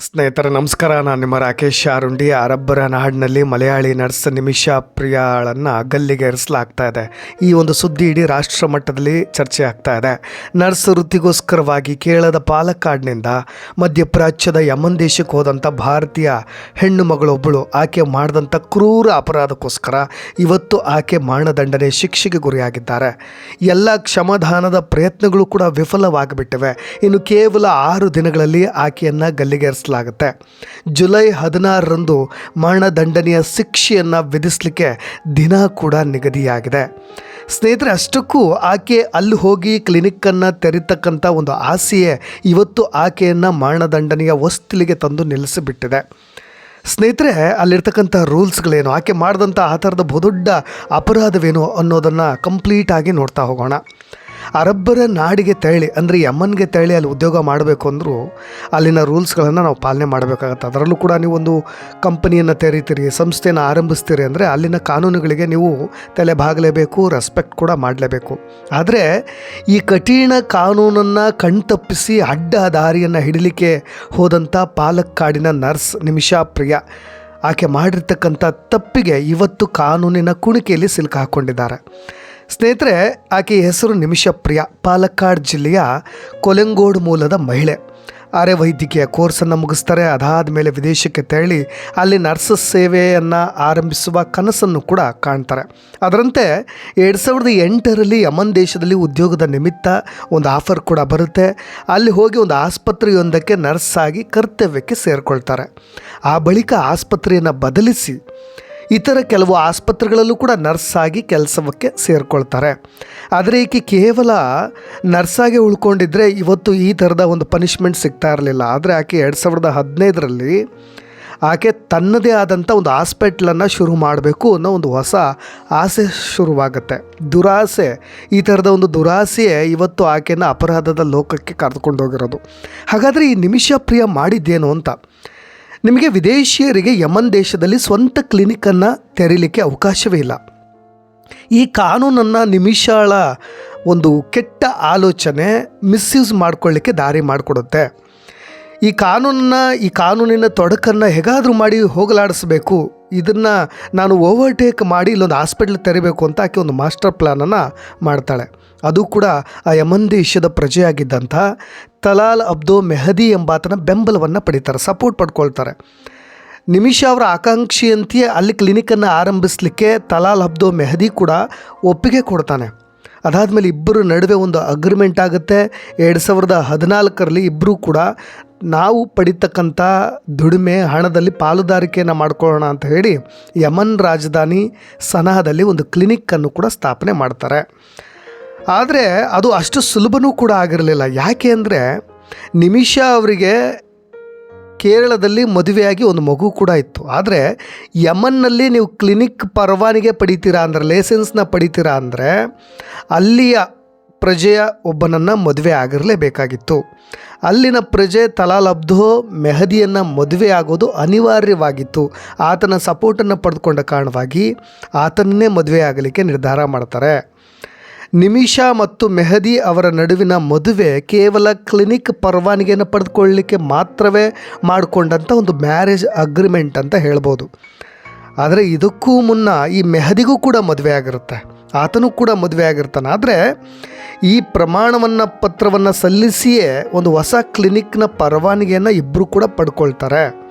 ಸ್ನೇಹಿತರೆ, ನಮಸ್ಕಾರ. ನಾನು ನಿಮ್ಮ ರಾಕೇಶ್ ಶಾರುಂಡಿ ಅರಬ್ಬರ ನಾಡಿನಲ್ಲಿ ಮಲಯಾಳಿ ನರ್ಸ್ ನಿಮಿಷಾ ಪ್ರಿಯಾಳನ್ನು ಗಲ್ಲಿಗೇರಿಸಲಾಗ್ತಾ ಇದೆ. ಈ ಒಂದು ಸುದ್ದಿ ಇಡೀ ರಾಷ್ಟ್ರ ಮಟ್ಟದಲ್ಲಿ ಚರ್ಚೆ ಆಗ್ತಾ ಇದೆ. ನರ್ಸ್ ವೃತ್ತಿಗೋಸ್ಕರವಾಗಿ ಕೇರಳದ ಪಾಲಕ್ಕಾಡ್ನಿಂದ ಮಧ್ಯಪ್ರಾಚ್ಯದ ಯಮನ್ ದೇಶಕ್ಕೆ ಹೋದಂಥ ಭಾರತೀಯ ಹೆಣ್ಣು ಮಗಳೊಬ್ಬಳು ಆಕೆ ಮಾಡಿದಂಥ ಕ್ರೂರ ಅಪರಾಧಕ್ಕೋಸ್ಕರ ಇವತ್ತು ಆಕೆ ಮರಣದಂಡನೆ ಶಿಕ್ಷೆಗೆ ಗುರಿಯಾಗಿದ್ದಾರೆ. ಎಲ್ಲ ಕ್ಷಮಾದಾನದ ಪ್ರಯತ್ನಗಳು ಕೂಡ ವಿಫಲವಾಗಿಬಿಟ್ಟಿವೆ. ಇನ್ನು ಕೇವಲ ಆರು ದಿನಗಳಲ್ಲಿ ಆಕೆಯನ್ನು ಗಲ್ಲಿಗೇರಿಸಲಾಗುತ್ತೆ ಜುಲೈ ಹದಿನಾರರಂದು ಮರಣದಂಡನೆಯ ಶಿಕ್ಷೆಯನ್ನು ವಿಧಿಸಲಿಕ್ಕೆ ದಿನ ಕೂಡ ನಿಗದಿಯಾಗಿದೆ. ಸ್ನೇಹಿತರೆ, ಅಷ್ಟಕ್ಕೂ ಆಕೆ ಅಲ್ಲಿ ಹೋಗಿ ಕ್ಲಿನಿಕ್ಕನ್ನು ತೆರೀತಕ್ಕಂಥ ಒಂದು ಆಸೆಯೇ ಇವತ್ತು ಆಕೆಯನ್ನು ಮರಣದಂಡನೆಯ ಹೊಸ್ತಿಲಿಗೆ ತಂದು ನಿಲ್ಲಿಸಿಬಿಟ್ಟಿದೆ. ಸ್ನೇಹಿತರೆ ಅಲ್ಲಿರ್ತಕ್ಕಂಥ ರೂಲ್ಸ್ಗಳೇನು? ಆಕೆ ಮಾಡಿದಂಥ ಆ ಥರದ ಬಹುದೊಡ್ಡ ಅಪರಾಧವೇನು ಅನ್ನೋದನ್ನು ಕಂಪ್ಲೀಟಾಗಿ ನೋಡ್ತಾ ಹೋಗೋಣ. ಅರಬ್ಬರ ನಾಡಿಗೆ ತೆರಳಿ, ಅಂದರೆ ಯಮನ್ಗೆ ತೆರಳಿ ಅಲ್ಲಿ ಉದ್ಯೋಗ ಮಾಡಬೇಕು ಅಂದರೂ ಅಲ್ಲಿನ ರೂಲ್ಸ್ಗಳನ್ನು ನಾವು ಪಾಲನೆ ಮಾಡಬೇಕಾಗತ್ತೆ. ಅದರಲ್ಲೂ ಕೂಡ ನೀವು ಒಂದು ಕಂಪನಿಯನ್ನು ತೆರೀತೀರಿ ಸಂಸ್ಥೆಯನ್ನು ಆರಂಭಿಸ್ತೀರಿ ಅಂದರೆ ಅಲ್ಲಿನ ಕಾನೂನುಗಳಿಗೆ ನೀವು ತಲೆ ಬಾಗಲೇಬೇಕು ರೆಸ್ಪೆಕ್ಟ್ ಕೂಡ ಮಾಡಲೇಬೇಕು. ಆದರೆ ಈ ಕಠಿಣ ಕಾನೂನನ್ನು ಕಣ್ತಪ್ಪಿಸಿ ಅಡ್ಡ ದಾರಿಯನ್ನು ಹಿಡಲಿಕ್ಕೆ ಹೋದಂಥ ಪಾಲಕ್ಕಾಡಿನ ನರ್ಸ್ ನಿಮಿಷಾ ಪ್ರಿಯ, ಆಕೆ ಮಾಡಿರ್ತಕ್ಕಂಥ ತಪ್ಪಿಗೆ ಇವತ್ತು ಕಾನೂನಿನ ಕುಣಿಕೆಯಲ್ಲಿ ಸಿಲುಕು ಹಾಕ್ಕೊಂಡಿದ್ದಾರೆ ಸ್ನೇಹಿತರೆ, ಆಕೆ ಹೆಸರು ನಿಮಿಷ ಪ್ರಿಯ ಪಾಲಕ್ಕಾಡ್ ಜಿಲ್ಲೆಯ ಕೊಲೆಂಗೋಡ್ ಮೂಲದ ಮಹಿಳೆ. ಅರೆ ವೈದ್ಯಕೀಯ ಕೋರ್ಸನ್ನು ಮುಗಿಸ್ತಾರೆ ಅದಾದ ಮೇಲೆ ವಿದೇಶಕ್ಕೆ ತೆರಳಿ ಅಲ್ಲಿ ನರ್ಸಸ್ ಸೇವೆಯನ್ನು ಆರಂಭಿಸುವ ಕನಸನ್ನು ಕೂಡ ಕಾಣ್ತಾರೆ. ಅದರಂತೆ, ಎರಡು ಸಾವಿರದ ಎಂಟರಲ್ಲಿ ಯಮನ್ ದೇಶದಲ್ಲಿ ಉದ್ಯೋಗದ ನಿಮಿತ್ತ ಒಂದು ಆಫರ್ ಕೂಡ ಬರುತ್ತೆ. ಅಲ್ಲಿ ಹೋಗಿ ಒಂದು ಆಸ್ಪತ್ರೆಯೊಂದಕ್ಕೆ ನರ್ಸ್ ಆಗಿ ಕರ್ತವ್ಯಕ್ಕೆ ಸೇರಿಕೊಳ್ತಾರೆ. ಆ ಬಳಿಕ ಆಸ್ಪತ್ರೆಯನ್ನು ಬದಲಿಸಿ ಇತರ ಕೆಲವು ಆಸ್ಪತ್ರೆಗಳಲ್ಲೂ ಕೂಡ ನರ್ಸ್ ಆಗಿ ಕೆಲಸಕ್ಕೆ ಸೇರಿಕೊಳ್ತಾರೆ. ಆದರೆ ಈಕೆ ಕೇವಲ ನರ್ಸಾಗಿ ಉಳ್ಕೊಂಡಿದ್ರೆ ಇವತ್ತು ಈ ಥರದ ಒಂದು ಪನಿಷ್ಮೆಂಟ್ ಸಿಗ್ತಾ ಇರಲಿಲ್ಲ. ಆದರೆ ಆಕೆ ಎರಡು ಸಾವಿರದ ಹದಿನೈದರಲ್ಲಿ ಆಕೆ ತನ್ನದೇ ಆದಂಥ ಒಂದು ಹಾಸ್ಪಿಟ್ಲನ್ನು ಶುರು ಮಾಡಬೇಕು ಅನ್ನೋ ಒಂದು ಹೊಸ ಆಸೆ ಶುರುವಾಗುತ್ತೆ. ದುರಾಸೆ, ಈ ಥರದ ಒಂದು ದುರಾಸೆಯೇ ಇವತ್ತು ಆಕೆಯನ್ನು ಅಪರಾಧದ ಲೋಕಕ್ಕೆ ಕರೆದುಕೊಂಡು ಹೋಗಿರೋದು. ಹಾಗಾದರೆ ಈ ನಿಮಿಷ ಪ್ರಿಯ ಮಾಡಿದ್ದೇನು ಅಂತ? ನಿಮಗೆ ವಿದೇಶಿಯರಿಗೆ ಯಮನ್ ದೇಶದಲ್ಲಿ ಸ್ವಂತ ಕ್ಲಿನಿಕನ್ನು ತೆರೀಲಿಕ್ಕೆ ಅವಕಾಶವೇ ಇಲ್ಲ. ಈ ಕಾನೂನನ್ನು ನಿಮಿಷಾಳ ಒಂದು ಕೆಟ್ಟ ಆಲೋಚನೆ ಮಿಸ್ಯೂಸ್ ಮಾಡಿಕೊಳ್ಳಿಕ್ಕೆ ದಾರಿ ಮಾಡಿಕೊಡುತ್ತೆ. ಈ ಕಾನೂನನ್ನು, ಈ ಕಾನೂನಿನ ತೊಡಕನ್ನು ಹೇಗಾದರೂ ಮಾಡಿ ಹೋಗಲಾಡಿಸ್ಬೇಕು. ಇದನ್ನು ನಾನು ಓವರ್ಟೇಕ್ ಮಾಡಿ ಇಲ್ಲೊಂದು ಹಾಸ್ಪಿಟ್ಲ್ ತೆರಿಬೇಕು ಅಂತ ಆಕೆ ಒಂದು ಮಾಸ್ಟರ್ ಪ್ಲ್ಯಾನನ್ನು ಮಾಡ್ತಾಳೆ. ಅದು ಕೂಡ ಆ ಯಮನ್ ದೇಶದ ಪ್ರಜೆಯಾಗಿದ್ದಂಥ ತಲಾಲ್ ಅಬ್ದೋ ಮೆಹದಿ ಎಂಬಾತನ ಬೆಂಬಲವನ್ನು ಪಡಿತಾರೆ ಸಪೋರ್ಟ್ ಪಡ್ಕೊಳ್ತಾರೆ. ನಿಮಿಷ ಅವರ ಆಕಾಂಕ್ಷೆಯಂತೆಯೇ ಅಲ್ಲಿ ಕ್ಲಿನಿಕನ್ನು ಆರಂಭಿಸಲಿಕ್ಕೆ ತಲಾಲ್ ಅಬ್ದೋ ಮೆಹದಿ ಕೂಡ ಒಪ್ಪಿಗೆ ಕೊಡ್ತಾನೆ. ಅದಾದಮೇಲೆ ಇಬ್ಬರು ನಡುವೆ ಒಂದು ಅಗ್ರಿಮೆಂಟ್ ಆಗುತ್ತೆ. ಎರಡು ಸಾವಿರದ ಹದಿನಾಲ್ಕರಲ್ಲಿ ಇಬ್ಬರೂ ಕೂಡ ನಾವು ಪಡಿತಕ್ಕಂಥ ದುಡಿಮೆ ಹಣದಲ್ಲಿ ಪಾಲುದಾರಿಕೆಯನ್ನು ಮಾಡ್ಕೊಳ್ಳೋಣ ಅಂತ ಹೇಳಿ ಯಮನ್ ರಾಜಧಾನಿ ಸನಹದಲ್ಲಿ ಒಂದು ಕ್ಲಿನಿಕ್ಕನ್ನು ಕೂಡ ಸ್ಥಾಪನೆ ಮಾಡ್ತಾರೆ. ಆದರೆ ಅದು ಅಷ್ಟು ಸುಲಭನೂ ಕೂಡ ಆಗಿರಲಿಲ್ಲ. ಯಾಕೆ ಅಂದರೆ ನಿಮಿಷ ಅವರಿಗೆ ಕೇರಳದಲ್ಲಿ ಮದುವೆಯಾಗಿ ಒಂದು ಮಗು ಕೂಡ ಇತ್ತು. ಆದರೆ ಯಮನ್ನಲ್ಲಿ ನೀವು ಕ್ಲಿನಿಕ್ ಪರವಾನಿಗೆ ಪಡಿತೀರಾ ಅಂದರೆ ಲೈಸೆನ್ಸ್ನ ಪಡಿತೀರಾ ಅಂದರೆ, ಅಲ್ಲಿಯ ಪ್ರಜೆಯ ಒಬ್ಬನನ್ನು ಮದುವೆ ಆಗಿರಲೇಬೇಕಾಗಿತ್ತು. ಅಲ್ಲಿನ ಪ್ರಜೆ ತಲಾಲ್ ಅಬ್ದೋ ಮೆಹದಿಯನ್ನು ಮದುವೆ ಆಗೋದು ಅನಿವಾರ್ಯವಾಗಿತ್ತು. ಆತನ ಸಪೋರ್ಟನ್ನು ಪಡೆದುಕೊಂಡ ಕಾರಣವಾಗಿ ಆತನನ್ನೇ ಮದುವೆ ಆಗಲಿಕ್ಕೆ ನಿರ್ಧಾರ ಮಾಡ್ತಾರೆ. ನಿಮಿಷಾ ಮತ್ತು ಮೆಹದಿ ಅವರ ನಡುವಿನ ಮದುವೆ ಕೇವಲ ಕ್ಲಿನಿಕ್ ಪರವಾನಗಿಯನ್ನು ಪಡೆದುಕೊಳ್ಳಲಿಕ್ಕೆ ಮಾತ್ರವೇ ಮಾಡಿಕೊಂಡಂಥ ಒಂದು ಮ್ಯಾರೇಜ್ ಅಗ್ರಿಮೆಂಟ್ ಅಂತ ಹೇಳ್ಬೋದು. ಆದರೆ ಇದಕ್ಕೂ ಮುನ್ನ ಈ ಮೆಹದಿಗೂ ಕೂಡ ಮದುವೆ ಆಗಿರುತ್ತೆ. ಆತನೂ ಕೂಡ ಮದುವೆ ಆಗಿರ್ತಾನೆ. ಆದರೆ ಈ ಪ್ರಮಾಣವನ್ನು, ಪತ್ರವನ್ನು ಸಲ್ಲಿಸಿಯೇ ಒಂದು ಹೊಸ ಕ್ಲಿನಿಕ್ನ ಪರವಾನಗಿಯನ್ನು ಇಬ್ಬರು ಕೂಡ ಪಡ್ಕೊಳ್ತಾರೆ.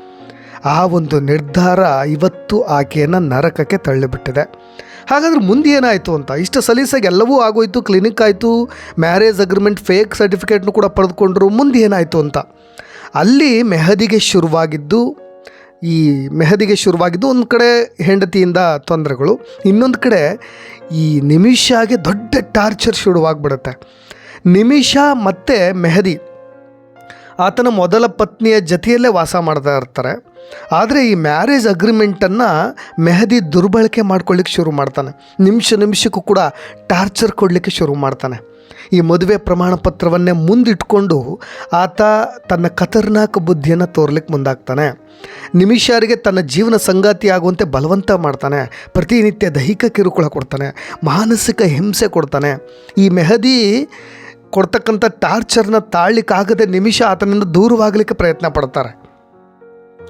ಆ ಒಂದು ನಿರ್ಧಾರ ಇವತ್ತು ಆಕೆಯನ್ನು ನರಕಕ್ಕೆ ತಳ್ಳಿಬಿಟ್ಟಿದೆ. ಹಾಗಾದ್ರೆ ಮುಂದೆ ಏನಾಯಿತು ಅಂತ? ಇಷ್ಟು ಸಲೀಸಾಗಿ ಎಲ್ಲವೂ ಆಗೋಯ್ತು ಕ್ಲಿನಿಕ್ ಆಯಿತು ಮ್ಯಾರೇಜ್ ಅಗ್ರಿಮೆಂಟ್ ಫೇಕ್ ಸರ್ಟಿಫಿಕೇಟ್ನು ಕೂಡ ಪಡೆದುಕೊಂಡ್ರು, ಮುಂದೆ ಏನಾಯಿತು ಅಂತ? ಅಲ್ಲಿ ಮೆಹದಿಗೆ ಶುರುವಾಗಿದ್ದು, ಈ ಮೆಹದಿಗೆ ಶುರುವಾಗಿದ್ದು ಒಂದು ಕಡೆ ಹೆಂಡತಿಯಿಂದ ತೊಂದರೆಗಳು, ಇನ್ನೊಂದು ಕಡೆ ಈ ನಿಮಿಷಾಗೆ ದೊಡ್ಡ ಟಾರ್ಚರ್ ಶುರುವಾಗ್ಬಿಡುತ್ತೆ. ನಿಮಿಷ ಮತ್ತು ಮೆಹದಿ. ಆತನ ಮೊದಲ ಪತ್ನಿಯ ಜತೆಯಲ್ಲೇ ವಾಸ ಮಾಡ್ತಾ ಇರ್ತಾರೆ. ಆದರೆ ಈ ಮ್ಯಾರೇಜ್ ಅಗ್ರಿಮೆಂಟನ್ನು ಮೆಹದಿ ದುರ್ಬಳಕೆ ಮಾಡ್ಕೊಳ್ಳಿಕ್ಕೆ ಶುರು ಮಾಡ್ತಾನೆ. ನಿಮಿಷ ನಿಮಿಷಕ್ಕೂ ಕೂಡ ಟಾರ್ಚರ್ ಕೊಡಲಿಕ್ಕೆ ಶುರು ಮಾಡ್ತಾನೆ. ಈ ಮದುವೆ ಪ್ರಮಾಣ ಪತ್ರವನ್ನೇ ಮುಂದಿಟ್ಕೊಂಡು ಆತ ತನ್ನ ಖತರ್ನಾಕ್ ಬುದ್ಧಿಯನ್ನು ತೋರ್ಲಿಕ್ಕೆ ಮುಂದಾಗ್ತಾನೆ. ನಿಮಿಷಾರಿಗೆ ತನ್ನ ಜೀವನ ಸಂಗಾತಿ ಆಗುವಂತೆ ಬಲವಂತ ಮಾಡ್ತಾನೆ. ಪ್ರತಿನಿತ್ಯ ದೈಹಿಕ ಕಿರುಕುಳ ಕೊಡ್ತಾನೆ. ಮಾನಸಿಕ ಹಿಂಸೆ ಕೊಡ್ತಾನೆ. ಈ ಮೆಹದಿ ಕೊಡ್ತಕ್ಕಂಥ ಟಾರ್ಚರ್ನ ತಾಳ್ಲಿಕ್ಕಾಗದೆ ನಿಮಿಷ ಆತನಿಂದ ದೂರವಾಗಲಿಕ್ಕೆ ಪ್ರಯತ್ನ ಪಡ್ತಾರೆ.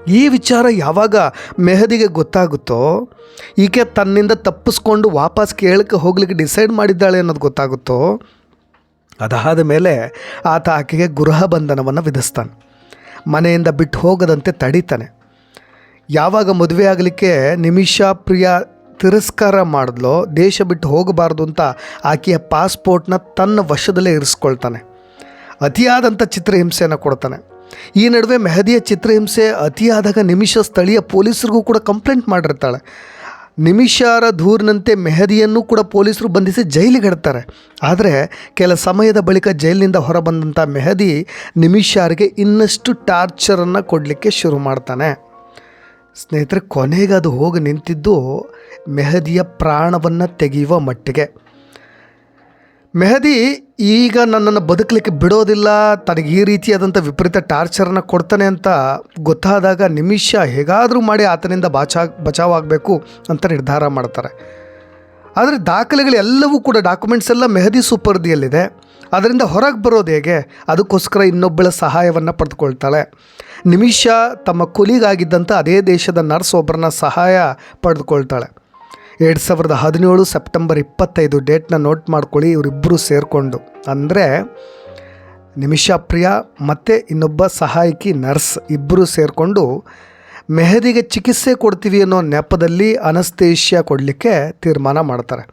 ಈ ವಿಚಾರ ಯಾವಾಗ ಮೆಹದಿಗೆ ಗೊತ್ತಾಗುತ್ತೋ, ಈಕೆ ತನ್ನಿಂದ ತಪ್ಪಿಸ್ಕೊಂಡು ವಾಪಸ್ ಕೇಳಕ್ಕೆ ಹೋಗ್ಲಿಕ್ಕೆ ಡಿಸೈಡ್ ಮಾಡಿದ್ದಾಳೆ ಅನ್ನೋದು ಗೊತ್ತಾಗುತ್ತೋ, ಅದಾದ ಮೇಲೆ ಆತ ಆಕೆಗೆ ಗೃಹ ಬಂಧನವನ್ನು ವಿಧಿಸ್ತಾನೆ. ಮನೆಯಿಂದ ಬಿಟ್ಟು ಹೋಗದಂತೆ ತಡೀತಾನೆ. ಯಾವಾಗ ಮದುವೆ ಆಗಲಿಕ್ಕೆ ನಿಮಿಷ ಪ್ರಿಯ ತಿರಸ್ಕಾರ ಮಾಡಿದ್ಲೋ, ದೇಶ ಬಿಟ್ಟು ಹೋಗಬಾರ್ದು ಅಂತ ಆಕೆಯ ಪಾಸ್ಪೋರ್ಟ್ನ ತನ್ನ ವಶದಲ್ಲೇ ಇರಿಸ್ಕೊಳ್ತಾನೆ. ಅತಿಯಾದಂಥ ಚಿತ್ರಹಿಂಸೆಯನ್ನು ಕೊಡ್ತಾನೆ. ಈ ನಡುವೆ ಮೆಹದಿಯ ಚಿತ್ರಹಿಂಸೆ ಅತಿಯಾದಾಗ ನಿಮಿಷ ಸ್ಥಳೀಯ ಪೊಲೀಸರಿಗೂ ಕೂಡ ಕಂಪ್ಲೇಂಟ್ ಮಾಡಿರ್ತಾಳೆ. ನಿಮಿಷಾರ ದೂರಿನಂತೆ ಮೆಹದಿಯನ್ನು ಕೂಡ ಪೊಲೀಸರು ಬಂಧಿಸಿ ಜೈಲಿಗೆ ಹಿಡ್ತಾರೆ ಆದರೆ ಕೆಲ ಸಮಯದ ಬಳಿಕ ಜೈಲಿನಿಂದ ಹೊರಬಂದಂಥ ಮೆಹದಿ ನಿಮಿಷಾರಿಗೆ ಇನ್ನಷ್ಟು ಟಾರ್ಚರನ್ನು ಕೊಡಲಿಕ್ಕೆ ಶುರು ಮಾಡ್ತಾನೆ. ಸ್ನೇಹಿತರೆ, ಕೊನೆಗೆ ಅದು ಹೋಗಿ ನಿಂತಿದ್ದು ಮೆಹದಿಯ ಪ್ರಾಣವನ್ನು ತೆಗೆಯುವ ಮಟ್ಟಿಗೆ. ಮೆಹದಿ ಈಗ ನನ್ನನ್ನು ಬದುಕಲಿಕ್ಕೆ ಬಿಡೋದಿಲ್ಲ, ತನಗೆ ಈ ರೀತಿಯಾದಂಥ ವಿಪರೀತ ಟಾರ್ಚರನ್ನು ಕೊಡ್ತಾನೆ ಅಂತ ಗೊತ್ತಾದಾಗ ನಿಮಿಷ ಹೇಗಾದರೂ ಮಾಡಿ ಆತನಿಂದ ಬಾಚಾ, ಬಚಾವಾಗಬೇಕು ಅಂತ ನಿರ್ಧಾರ ಮಾಡ್ತಾರೆ. ಆದರೆ ದಾಖಲೆಗಳು ಎಲ್ಲವೂ ಕೂಡ ಡಾಕ್ಯುಮೆಂಟ್ಸ್ ಎಲ್ಲ ಮೆಹದಿ ಸುಪರ್ದಿಯಲ್ಲಿದೆ. ಅದರಿಂದ ಹೊರಗೆ ಬರೋದು ಹೇಗೆ? ಅದಕ್ಕೋಸ್ಕರ ಇನ್ನೊಬ್ಬಳ ಸಹಾಯವನ್ನು ಪಡೆದುಕೊಳ್ತಾಳೆ. ನಿಮಿಷ ತಮ್ಮ ಕೊಲಿಗಾಗಿದ್ದಂಥ ಅದೇ ದೇಶದ ನರ್ಸ್ ಒಬ್ಬರನ್ನ ಸಹಾಯ ಪಡೆದುಕೊಳ್ತಾಳೆ. ಎರಡು ಸಾವಿರದ ಹದಿನೇಳು ಸೆಪ್ಟೆಂಬರ್ ಇಪ್ಪತ್ತೈದು ಡೇಟ್ನ ನೋಟ್ ಮಾಡ್ಕೊಳ್ಳಿ ಇವರಿಬ್ಬರು ಸೇರಿಕೊಂಡು. ಅಂದರೆ, ನಿಮಿಷಾ ಪ್ರಿಯ ಮತ್ತು ಇನ್ನೊಬ್ಬ ಸಹಾಯಕಿ ನರ್ಸ್ ಇಬ್ಬರು ಸೇರಿಕೊಂಡು ಮೆಹದಿಗೆ ಚಿಕಿತ್ಸೆ ಕೊಡ್ತೀವಿ ಅನ್ನೋ ನೆಪದಲ್ಲಿ ಅನಸ್ತೇಷ್ಯಾ ಕೊಡಲಿಕ್ಕೆ ತೀರ್ಮಾನ ಮಾಡ್ತಾರೆ.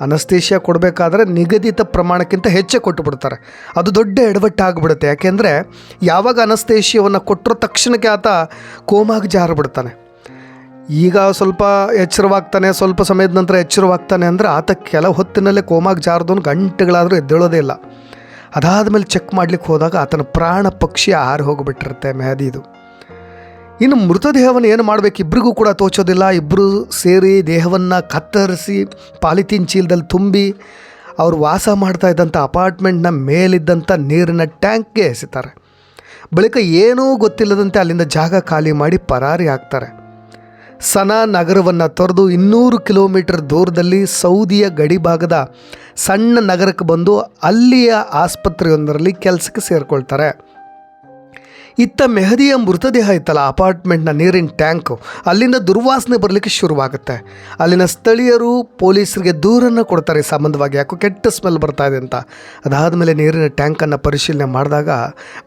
ಅನಸ್ತೇಷ್ಯಾ ಕೊಡಬೇಕಾದ್ರೆ ನಿಗದಿತ ಪ್ರಮಾಣಕ್ಕಿಂತ ಹೆಚ್ಚೇ ಕೊಟ್ಟುಬಿಡ್ತಾರೆ. ಅದು ದೊಡ್ಡ ಎಡವಟ್ಟಾಗ್ಬಿಡುತ್ತೆ ಯಾಕೆಂದರೆ, ಯಾವಾಗ ಅನಸ್ತೇಷ್ಯವನ್ನು ಕೊಟ್ಟರೋ ತಕ್ಷಣಕ್ಕೆ ಆತ ಕೋಮಾಗಿ ಜಾರಿಬಿಡ್ತಾನೆ. ಈಗ ಸ್ವಲ್ಪ ಎಚ್ಚರವಾಗ್ತಾನೆ, ಸ್ವಲ್ಪ ಸಮಯದ ನಂತರ ಎಚ್ಚರವಾಗ್ತಾನೆ ಅಂದರೆ ಆತ ಕೆಲ ಹೊತ್ತಿನಲ್ಲೇ ಕೋಮಾಗಿ ಜಾರದವನು ಗಂಟೆಗಳಾದರೂ ಎದ್ದೇಳೋದೇ ಇಲ್ಲ. ಅದಾದ ಮೇಲೆ ಚೆಕ್ ಮಾಡ್ಲಿಕ್ಕೆ ಹೋದಾಗ ಆತನ ಪ್ರಾಣ ಪಕ್ಷಿ ಹಾರಿ ಹೋಗಿಬಿಟ್ಟಿರುತ್ತೆ ಮೆಹದಿದು ಇನ್ನು ಮೃತದೇಹವನ್ನು ಏನು ಮಾಡಬೇಕು? ಇಬ್ಬರಿಗೂ ಕೂಡ ತೋಚೋದಿಲ್ಲ. ಇಬ್ಬರು ಸೇರಿ ದೇಹವನ್ನು ಕತ್ತರಿಸಿ, ಪಾಲಿಥೀನ್ ಚೀಲದಲ್ಲಿ ತುಂಬಿ, ಅವರು ವಾಸ ಮಾಡ್ತಾ ಇದ್ದಂಥ ಅಪಾರ್ಟ್ಮೆಂಟ್ನ ಮೇಲಿದ್ದಂಥ ನೀರಿನ ಟ್ಯಾಂಕ್ಗೆ ಎಸಿತಾರೆ. ಬಳಿಕ ಏನೂ ಗೊತ್ತಿಲ್ಲದಂತೆ ಅಲ್ಲಿಂದ ಜಾಗ ಖಾಲಿ ಮಾಡಿ ಪರಾರಿ ಆಗ್ತಾರೆ ಸನಾ ನಗರವನ್ನು ತೊರೆದು ಇನ್ನೂರು ಕಿಲೋಮೀಟರ್ ದೂರದಲ್ಲಿ ಸೌದಿಯ ಗಡಿಭಾಗದ ಸಣ್ಣ ನಗರಕ್ಕೆ ಬಂದು ಅಲ್ಲಿಯ ಆಸ್ಪತ್ರೆಯೊಂದರಲ್ಲಿ ಕೆಲಸಕ್ಕೆ ಸೇರಿಕೊಳ್ತಾರೆ. ಇತ್ತ ಮೆಹದಿಯ ಮೃತದೇಹ ಇತ್ತಲ್ಲ, ಅಪಾರ್ಟ್ಮೆಂಟ್ನ ನೀರಿನ ಟ್ಯಾಂಕು. ಅಲ್ಲಿಂದ ದುರ್ವಾಸನೆ ಬರಲಿಕ್ಕೆ ಶುರುವಾಗುತ್ತೆ. ಅಲ್ಲಿನ ಸ್ಥಳೀಯರು ಪೊಲೀಸರಿಗೆ ದೂರನ್ನು ಕೊಡ್ತಾರೆ, ಈ ಸಂಬಂಧವಾಗಿ ಯಾಕೋ ಕೆಟ್ಟ ಸ್ಮೆಲ್ ಬರ್ತಾ ಇದೆ ಅಂತ. ಅದಾದ ಮೇಲೆ ನೀರಿನ ಟ್ಯಾಂಕನ್ನು ಪರಿಶೀಲನೆ ಮಾಡಿದಾಗ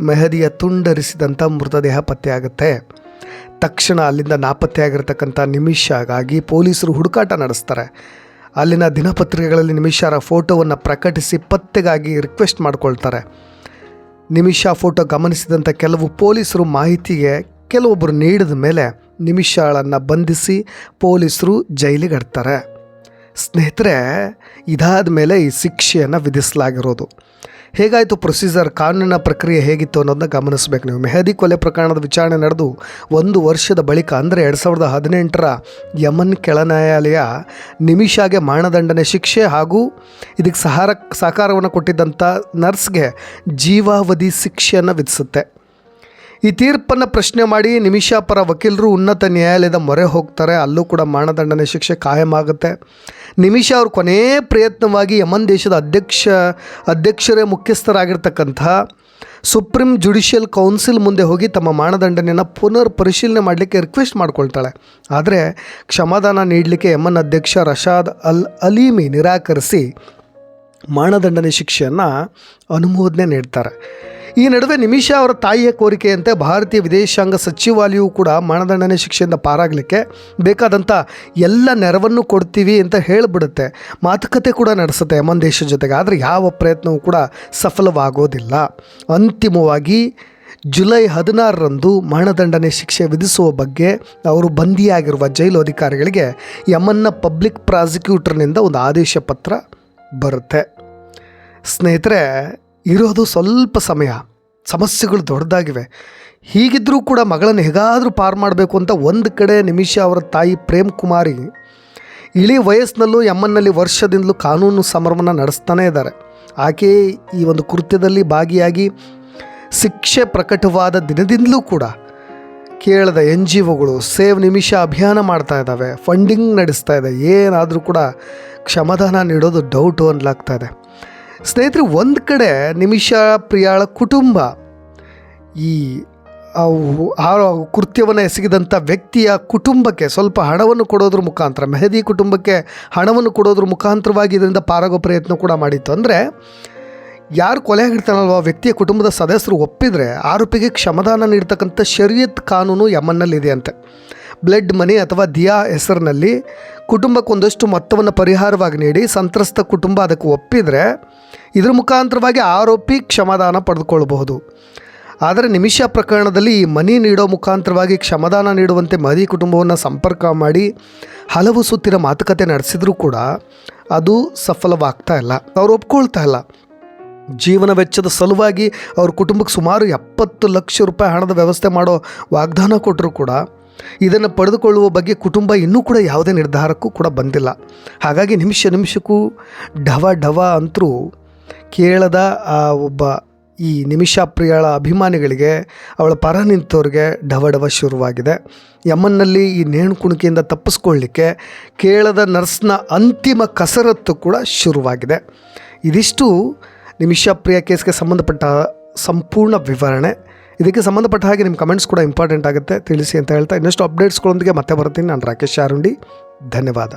ಮೆಹದಿಯ ತುಂಡರಿಸಿದಂಥ ಮೃತದೇಹ ಪತ್ತೆಯಾಗುತ್ತೆ. ತಕ್ಷಣ ಅಲ್ಲಿಂದ ನಾಪತ್ತೆಯಾಗಿರ್ತಕ್ಕಂಥ ನಿಮಿಷಗಾಗಿ ಪೊಲೀಸರು ಹುಡುಕಾಟ ನಡೆಸ್ತಾರೆ. ಅಲ್ಲಿನ ದಿನಪತ್ರಿಕೆಗಳಲ್ಲಿ ನಿಮಿಷರ ಫೋಟೋವನ್ನು ಪ್ರಕಟಿಸಿ ಪತ್ತೆಗಾಗಿ ರಿಕ್ವೆಸ್ಟ್ ಮಾಡ್ಕೊಳ್ತಾರೆ. ನಿಮಿಷ ಫೋಟೋ ಗಮನಿಸಿದಂಥ ಕೆಲವು ಪೊಲೀಸರು ಮಾಹಿತಿಗೆ ಕೆಲವೊಬ್ಬರು ನೀಡಿದ ಮೇಲೆ ನಿಮಿಷಗಳನ್ನು ಬಂಧಿಸಿ ಪೊಲೀಸರು ಜೈಲಿಗೆ ಹಡ್ತಾರೆ ಸ್ನೇಹಿತರೆ ಇದಾದ ಮೇಲೆ ಈ ಶಿಕ್ಷೆಯನ್ನು ವಿಧಿಸಲಾಗಿರೋದು. ಹೇಗಾಯಿತು ಪ್ರೊಸೀಜರ್? ಕಾನೂನಿನ ಪ್ರಕ್ರಿಯೆ ಹೇಗಿತ್ತು ಅನ್ನೋದನ್ನ ಗಮನಿಸಬೇಕು ನೀವು. ಮೆಹದಿ ಕೊಲೆ ಪ್ರಕರಣದ ವಿಚಾರಣೆ ನಡೆದು ಒಂದು ವರ್ಷದ ಬಳಿಕ, ಅಂದರೆ ಎರಡು ಸಾವಿರದ ಹದಿನೆಂಟರ ಯಮನ್ ಕೆಳ ನ್ಯಾಯಾಲಯ ನಿಮಿಷಾಗೆ ಮರಣದಂಡನೆ ಶಿಕ್ಷೆ ಹಾಗೂ ಇದಕ್ಕೆ ಸಹಾರ ಸಹಕಾರವನ್ನು ಕೊಟ್ಟಿದ್ದಂಥ ನರ್ಸ್ಗೆ ಜೀವಾವಧಿ ಶಿಕ್ಷೆಯನ್ನು ವಿಧಿಸುತ್ತೆ. ಈ ತೀರ್ಪನ್ನು ಪ್ರಶ್ನೆ ಮಾಡಿ ನಿಮಿಷ ಪರ ವಕೀಲರು ಉನ್ನತ ನ್ಯಾಯಾಲಯದ ಮೊರೆ ಹೋಗ್ತಾರೆ. ಅಲ್ಲೂ ಕೂಡ ಮರಣದಂಡನೆ ಶಿಕ್ಷೆ ಕಾಯಂ ಆಗುತ್ತೆ. ನಿಮಿಷ ಅವರು ಕೊನೇ ಪ್ರಯತ್ನವಾಗಿ ಯಮನ್ ದೇಶದ ಅಧ್ಯಕ್ಷ, ಅಧ್ಯಕ್ಷರೇ ಮುಖ್ಯಸ್ಥರಾಗಿರ್ತಕ್ಕಂಥ ಸುಪ್ರೀಂ ಜುಡಿಷಿಯಲ್ ಕೌನ್ಸಿಲ್ ಮುಂದೆ ಹೋಗಿ ತಮ್ಮ ಮಾನದಂಡನೆಯನ್ನು ಪುನರ್ ಪರಿಶೀಲನೆ ಮಾಡಲಿಕ್ಕೆ ರಿಕ್ವೆಸ್ಟ್ ಮಾಡ್ಕೊಳ್ತಾಳೆ. ಆದರೆ ಕ್ಷಮಾದಾನ ನೀಡಲಿಕ್ಕೆ ಯಮನ್ ಅಧ್ಯಕ್ಷ ರಶಾದ್ ಅಲ್ ಅಲೀಮಿ ನಿರಾಕರಿಸಿ ಮಾನದಂಡನೆ ಶಿಕ್ಷೆಯನ್ನು ಅನುಮೋದನೆ ನೀಡ್ತಾರೆ. ಈ ನಡುವೆ ನಿಮಿಷ ಅವರ ತಾಯಿಯ ಕೋರಿಕೆಯಂತೆ ಭಾರತೀಯ ವಿದೇಶಾಂಗ ಸಚಿವಾಲಯವು ಕೂಡ ಮರಣದಂಡನೆ ಶಿಕ್ಷೆಯಿಂದ ಪಾರಾಗಲಿಕ್ಕೆ ಬೇಕಾದಂಥ ಎಲ್ಲ ನೆರವನ್ನು ಕೊಡ್ತೀವಿ ಅಂತ ಹೇಳಿಬಿಡುತ್ತೆ. ಮಾತುಕತೆ ಕೂಡ ನಡೆಸುತ್ತೆ ಯಮನ್ ದೇಶದ ಜೊತೆಗೆ. ಆದರೆ ಯಾವ ಪ್ರಯತ್ನವೂ ಕೂಡ ಸಫಲವಾಗೋದಿಲ್ಲ. ಅಂತಿಮವಾಗಿ ಜುಲೈ ಹದಿನಾರರಂದು ಮರಣದಂಡನೆ ಶಿಕ್ಷೆ ವಿಧಿಸುವ ಬಗ್ಗೆ ಅವರು ಬಂದಿಯಾಗಿರುವ ಜೈಲು ಅಧಿಕಾರಿಗಳಿಗೆ ಯಮನ್ನ ಪಬ್ಲಿಕ್ ಪ್ರಾಸಿಕ್ಯೂಟರ್ನಿಂದ ಒಂದು ಆದೇಶ ಪತ್ರ ಬರುತ್ತೆ. ಸ್ನೇಹಿತರೆ ಇರೋದು ಸ್ವಲ್ಪ ಸಮಯ. ಸಮಸ್ಯೆಗಳು ದೊಡ್ಡದಾಗಿವೆ. ಹೀಗಿದ್ದರೂ ಕೂಡ ಮಗಳನ್ನು ಹೇಗಾದರೂ ಪಾರು ಮಾಡಬೇಕು ಅಂತ ಒಂದು ಕಡೆ ನಿಮಿಷ ಅವರ ತಾಯಿ ಪ್ರೇಮ್ ಕುಮಾರಿ ಇಳಿ ವಯಸ್ಸಿನಲ್ಲೂ ಯಮ್ಮನ್ನಲ್ಲಿ ವರ್ಷದಿಂದಲೂ ಕಾನೂನು ಸಮರವನ್ನು ನಡೆಸ್ತಾನೇ ಇದ್ದಾರೆ. ಆಕೆ ಈ ಒಂದು ಕೃತ್ಯದಲ್ಲಿ ಭಾಗಿಯಾಗಿ ಶಿಕ್ಷೆ ಪ್ರಕಟವಾದ ದಿನದಿಂದಲೂ ಕೂಡ ಕೇಳದ ಎನ್ ಜಿ ಒಗಳು ಸೇವ್ ನಿಮಿಷ ಅಭಿಯಾನ ಮಾಡ್ತಾ ಇದ್ದಾವೆ, ಫಂಡಿಂಗ್ ನಡೆಸ್ತಾ ಇದೆ, ಏನಾದರೂ ಕೂಡ ಕ್ಷಮದಾನ ನೀಡೋದು ಡೌಟು ಅನ್ಲಾಗ್ತಾ ಇದೆ. ಸ್ನೇಹಿತರೆ, ಒಂದು ಕಡೆ ನಿಮಿಷ ಪ್ರಿಯಾಳ ಕುಟುಂಬ, ಈ ಆ ಕೃತ್ಯವನ್ನು ಎಸಗಿದಂಥ ವ್ಯಕ್ತಿಯ ಕುಟುಂಬಕ್ಕೆ ಸ್ವಲ್ಪ ಹಣವನ್ನು ಕೊಡೋದ್ರ ಮುಖಾಂತರ, ಮೆಹದಿ ಕುಟುಂಬಕ್ಕೆ ಹಣವನ್ನು ಕೊಡೋದ್ರ ಮುಖಾಂತರವಾಗಿ ಇದರಿಂದ ಪಾರಾಗೋ ಪ್ರಯತ್ನ ಕೂಡ ಮಾಡಿತ್ತು. ಅಂದರೆ, ಯಾರು ಕೊಲೆ ಆಗಿರ್ತಾನಲ್ವ, ಆ ವ್ಯಕ್ತಿಯ ಕುಟುಂಬದ ಸದಸ್ಯರು ಒಪ್ಪಿದರೆ ಆರೋಪಿಗೆ ಕ್ಷಮದಾನ ನೀಡ್ತಕ್ಕಂಥ ಶರೀಯತ್ ಕಾನೂನು ಯಮನ್ನಲ್ಲಿದೆ ಅಂತೆ. ಬ್ಲಡ್ ಮನಿ ಅಥವಾ ದಿಯಾ ಹೆಸರಿನಲ್ಲಿ ಕುಟುಂಬಕ್ಕೆ ಒಂದಷ್ಟು ಮೊತ್ತವನ್ನು ಪರಿಹಾರವಾಗಿ ನೀಡಿ ಸಂತ್ರಸ್ತ ಕುಟುಂಬ ಅದಕ್ಕೆ ಒಪ್ಪಿದರೆ ಇದರ ಮುಖಾಂತರವಾಗಿ ಆರೋಪಿ ಕ್ಷಮಾದಾನ ಪಡೆದುಕೊಳ್ಳಬಹುದು. ಆದರೆ ನಿಮಿಷ ಪ್ರಕರಣದಲ್ಲಿ ಈ ಮನಿ ನೀಡೋ ಮುಖಾಂತರವಾಗಿ ಕ್ಷಮಾದಾನ ನೀಡುವಂತೆ ಮದಿ ಕುಟುಂಬವನ್ನು ಸಂಪರ್ಕ ಮಾಡಿ ಹಲವು ಸುತ್ತಿನ ಮಾತುಕತೆ ನಡೆಸಿದರೂ ಕೂಡ ಅದು ಸಫಲವಾಗ್ತಾ ಇಲ್ಲ. ಅವ್ರು ಒಪ್ಕೊಳ್ತಾ ಇಲ್ಲ. ಜೀವನ ವೆಚ್ಚದ ಸಲುವಾಗಿ ಅವ್ರ ಕುಟುಂಬಕ್ಕೆ ಸುಮಾರು ಎಪ್ಪತ್ತು ಲಕ್ಷ ರೂಪಾಯಿ ಹಣದ ವ್ಯವಸ್ಥೆ ಮಾಡೋ ವಾಗ್ದಾನ ಕೊಟ್ಟರು ಕೂಡ ಇದನ್ನು ಪಡೆದುಕೊಳ್ಳುವ ಬಗ್ಗೆ ಕುಟುಂಬ ಇನ್ನೂ ಕೂಡ ಯಾವುದೇ ನಿರ್ಧಾರಕ್ಕೂ ಕೂಡ ಬಂದಿಲ್ಲ. ಹಾಗಾಗಿ ನಿಮಿಷ ನಿಮಿಷಕ್ಕೂ ಢವ ಢವ ಅಂತರೂ ಕೇರಳದ ಆ ಒಬ್ಬ ಈ ನಿಮಿಷ ಪ್ರಿಯಳ ಅಭಿಮಾನಿಗಳಿಗೆ, ಅವಳ ಪರ ನಿಂತವ್ರಿಗೆ ಢವ ಢವ ಶುರುವಾಗಿದೆ. ಯಮನ್ನಲ್ಲಿ ಈ ನೇಣು ಕುಣಿಕೆಯಿಂದ ತಪ್ಪಿಸ್ಕೊಳ್ಳಿಕ್ಕೆ ಕೇರಳದ ನರ್ಸ್ನ ಅಂತಿಮ ಕಸರತ್ತು ಕೂಡ ಶುರುವಾಗಿದೆ. ಇದಿಷ್ಟು ನಿಮಿಷ ಪ್ರಿಯ ಕೇಸ್ಗೆ ಸಂಬಂಧಪಟ್ಟ ಸಂಪೂರ್ಣ ವಿವರಣೆ. ಇದಕ್ಕೆ ಸಂಬಂಧಪಟ್ಟ ಹಾಗೆ ನಿಮ್ಮ ಕಮೆಂಟ್ಸ್ ಕೂಡ ಇಂಪಾರ್ಟೆಂಟ್ ಆಗುತ್ತೆ. ತಿಳಿಸಿ ಅಂತ ಹೇಳ್ತಾ ಇನ್ನಷ್ಟು ಅಪ್ಡೇಟ್ಸ್ಗಳೊಂದಿಗೆ ಮತ್ತೆ ಬರ್ತೀನಿ. ನಾನು ರಾಕೇಶ್ ಶಾರುಂಡಿ. ಧನ್ಯವಾದ.